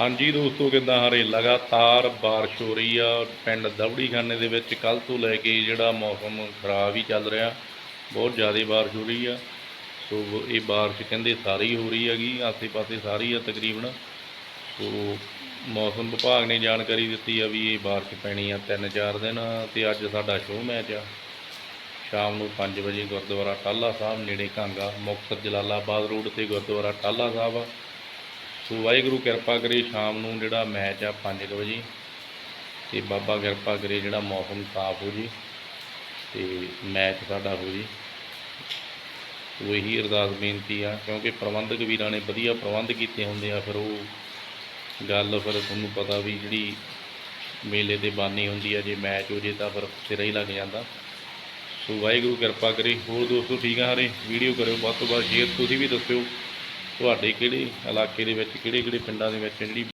ਹਾਂਜੀ ਦੋਸਤੋ, ਕਿੱਦਾਂ ਹਰੇ ਲਗਾਤਾਰ ਬਾਰਿਸ਼ ਹੋ ਰਹੀ ਆ। ਪਿੰਡ ਦਵੜੀਖਾਨੇ ਦੇ ਵਿੱਚ ਕੱਲ ਤੋਂ ਲੈ ਕੇ ਜਿਹੜਾ ਮੌਸਮ ਖਰਾਬ ਹੀ ਚੱਲ ਰਿਹਾ। ਬਹੁਤ ਜ਼ਿਆਦਾ ਬਾਰਿਸ਼ ਹੋ ਰਹੀ ਆ। ਸੋ ਇਹ ਬਾਰਿਸ਼ ਕਹਿੰਦੇ ਸਾਰੀ ਹੋ ਰਹੀ ਹੈਗੀ। ਆਸੇ-ਪਾਸੇ ਸਾਰੀ ਆ ਤਕਰੀਬਨ। ਸੋ ਮੌਸਮ ਵਿਭਾਗ ਨੇ ਜਾਣਕਾਰੀ ਦਿੱਤੀ ਆ ਵੀ ਇਹ ਬਾਰਿਸ਼ ਪੈਣੀ ਆ 3-4 ਦਿਨ। ਤੇ ਅੱਜ ਸਾਡਾ ਸ਼ੋਅ ਮੈਚ ਆ। ਸ਼ਾਮ ਨੂੰ 5 ਵਜੇ ਗੁਰਦੁਆਰਾ ਟਾਲਾ ਸਾਹਿਬ, ਨੇੜੇ ਕਾਂਗਾ ਮੁਕਤਸਰ ਜਲਾਲਾਬਾਦ ਰੋਡ ਤੇ ਗੁਰਦੁਆਰਾ ਟਾਲਾ ਸਾਹਿਬ ਆ। ਸੋ ਵਾਹਿਗੁਰੂ, ਕਿਰਪਾ ਕਰੇ ਸ਼ਾਮ ਨੂੰ ਜਿਹੜਾ ਮੈਚ ਆ 5 ਵਜੇ। ਤੇ ਬਾਬਾ ਕਿਰਪਾ ਕਰੇ ਜਿਹੜਾ ਮੌਸਮ ਸਾਫ਼ ਹੋ ਜੀ ਤੇ ਮੈਚ ਸਾਡਾ ਹੋ ਜੀ। ਸੋ ਇਹੀ ਅਰਦਾਸ ਬੇਨਤੀ ਆ, ਕਿਉਂਕਿ ਪ੍ਰਬੰਧਕ ਵੀਰਾਂ ਨੇ ਵਧੀਆ ਪ੍ਰਬੰਧ ਕੀਤੇ ਹੁੰਦੇ ਆ, ਫਿਰ ਉਹ ਗੱਲ ਫਿਰ ਤੁਹਾਨੂੰ ਪਤਾ ਵੀ ਜਿਹੜੀ ਮੇਲੇ ਤੇ ਬਾਨੀ ਹੁੰਦੀ ਆ, ਜੇ ਮੈਚ ਹੋ ਜੇ ਤਾਂ ਫਿਰ ਸਿਰਾ ਹੀ ਲੱਗ ਜਾਂਦਾ। ਸੋ ਵਾਹਿਗੁਰੂ, ਕਿਰਪਾ ਕਰੇ। ਹੋਰ ਦੋਸਤੋ, ਠੀਕ ਆ ਹਰੇ ਵੀਡੀਓ ਕਰਿਓ, ਵੱਧ ਤੋਂ ਵੱਧ ਸ਼ੇਅਰ ਤੁਸੀਂ ਵੀ ਦੱਸਿਓ। ਤੁਹਾਡੇ ਕਿਹੜੇ ਇਲਾਕੇ ਦੇ ਵਿੱਚ ਕਿਹੜੇ ਕਿਹੜੇ ਪਿੰਡਾਂ ਦੇ ਵਿੱਚ ਜਿਹੜੀ